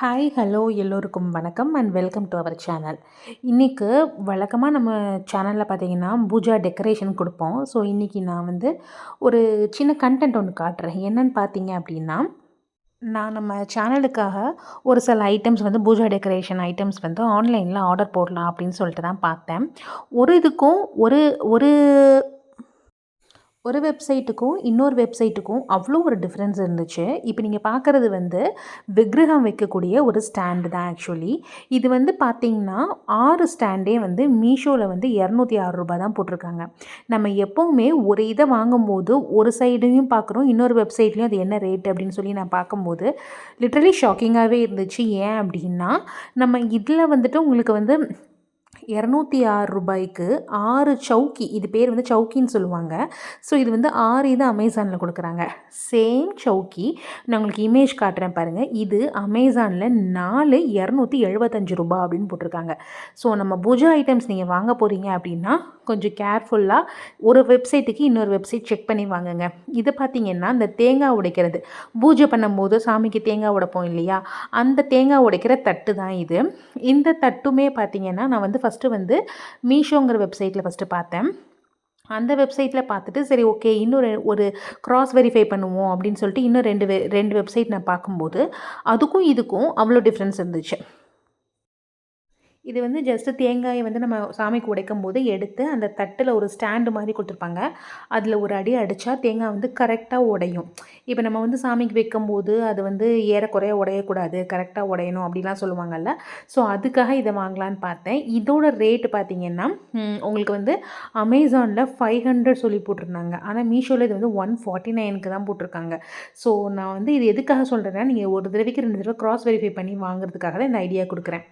Hi hello எல்லோருக்கும் வணக்கம் and welcome to our channel இன்றைக்கு வழக்கமாக நம்ம சேனலில் பார்த்தீங்கன்னா பூஜா டெக்கரேஷன் கொடுப்போம். ஸோ இன்றைக்கி நான் வந்து ஒரு சின்ன கண்டென்ட் ஒன்று காட்டுறேன். என்னென்னு பார்த்தீங்க அப்படின்னா நான் நம்ம சேனலுக்காக ஒரு சில ஐட்டம்ஸ் வந்து பூஜா டெக்கரேஷன் ஐட்டம்ஸ் வந்து ஆன்லைனில் ஆர்டர் போடலாம் அப்படின்னு சொல்லிட்டு தான் பார்த்தேன். ஒரு இதுக்கும் ஒரு ஒரு ஒரு வெப்சைட்டுக்கும் இன்னொரு வெப்சைட்டுக்கும் அவ்வளோ ஒரு டிஃப்ரென்ஸ் இருந்துச்சு. இப்போ நீங்கள் பார்க்குறது வந்து விக்கிரகம் வைக்கக்கூடிய ஒரு ஸ்டாண்டு தான் ஆக்சுவலி இது வந்து பார்த்திங்கன்னா ஆறு ஸ்டாண்டே வந்து மீஷோவில் வந்து இரநூத்தி ஆறு ரூபாய் தான் போட்டிருக்காங்க. நம்ம எப்போவுமே ஒரு இதை வாங்கும்போது ஒரு சைடையும் பார்க்குறோம் இன்னொரு வெப்சைட்லேயும் அது என்ன ரேட் அப்படின்னு சொல்லி நான் பார்க்கும்போது லிட்ரலி ஷாக்கிங்காகவே இருந்துச்சு. ஏன் அப்படின்னா நம்ம இதில் வந்துட்டு உங்களுக்கு வந்து இரநூத்தி ஆறு ரூபாய்க்கு ஆறு சவுக்கி இது பேர் வந்து சவுக்கின்னு சொல்லுவாங்க. ஸோ இது வந்து ஆறு இது அமேசானில் கொடுக்குறாங்க. சேம் சவுக்கி நான் உங்களுக்கு இமேஜ் காட்டுறேன் பாருங்கள் இது அமேசானில் நாலு இரநூத்தி எழுபத்தஞ்சு ரூபா அப்படின்னு போட்டிருக்காங்க. ஸோ நம்ம பூஜா ஐட்டம்ஸ் நீங்கள் வாங்க போகிறீங்க அப்படின்னா கொஞ்சம் கேர்ஃபுல்லாக ஒரு வெப்சைட்டுக்கு இன்னொரு வெப்சைட் செக் பண்ணி வாங்குங்க. இதை பார்த்தீங்கன்னா இந்த தேங்காய் உடைக்கிறது. பூஜை பண்ணும்போது சாமிக்கு தேங்காய் உடைப்போம் இல்லையா? அந்த தேங்காய் உடைக்கிற தட்டு தான் இது. இந்த தட்டுமே பார்த்தீங்கன்னா நான் வந்து ஃபஸ்ட் ஃபஸ்ட்டு வந்து மீஷோங்கிற வெப்சைட்டில் ஃபஸ்ட்டு பார்த்தேன். அந்த வெப்சைட்டில் பார்த்துட்டு சரி ஓகே இன்னும் ஒரு க்ராஸ் வெரிஃபை பண்ணுவோம் அப்படின்னு சொல்லிட்டு இன்னும் ரெண்டு வெ ரெண்டு வெப்சைட் நான் பார்க்கும்போது அதுக்கும் இதுக்கும் அவ்வளோ டிஃப்ரென்ஸ் இருந்துச்சு. இது வந்து ஜஸ்ட்டு தேங்காயை வந்து நம்ம சாமிக்கு உடைக்கும் போது எடுத்து அந்த தட்டில் ஒரு ஸ்டாண்டு மாதிரி கொடுத்துருப்பாங்க. அதில் ஒரு அடி அடித்தா தேங்காய் வந்து கரெக்டாக உடையும். இப்போ நம்ம வந்து சாமிக்கு வைக்கும் போது அது வந்து ஏறக்குறைய உடையக்கூடாது. கரெக்டாக உடையணும் அப்படிலாம் சொல்லுவாங்கல்ல. ஸோ அதுக்காக இதை வாங்கலான்னு பார்த்தேன். இதோட ரேட்டு பார்த்திங்கன்னா உங்களுக்கு வந்து அமேசானில் ஃபைவ் ஹண்ட்ரட் சொல்லி போட்டிருந்தாங்க. ஆனால் மீஷோவில் இது வந்து ஒன் ஃபார்ட்டி நைனுக்கு தான் போட்டிருக்காங்க. ஸோ நான் வந்து இது எதுக்காக சொல்கிறேன்னா நீங்கள் ஒரு தடவைக்கு ரெண்டு தடவை க்ராஸ் வெரிஃபை பண்ணி வாங்குறதுக்காக தான் இந்த ஐடியா கொடுக்குறேன்.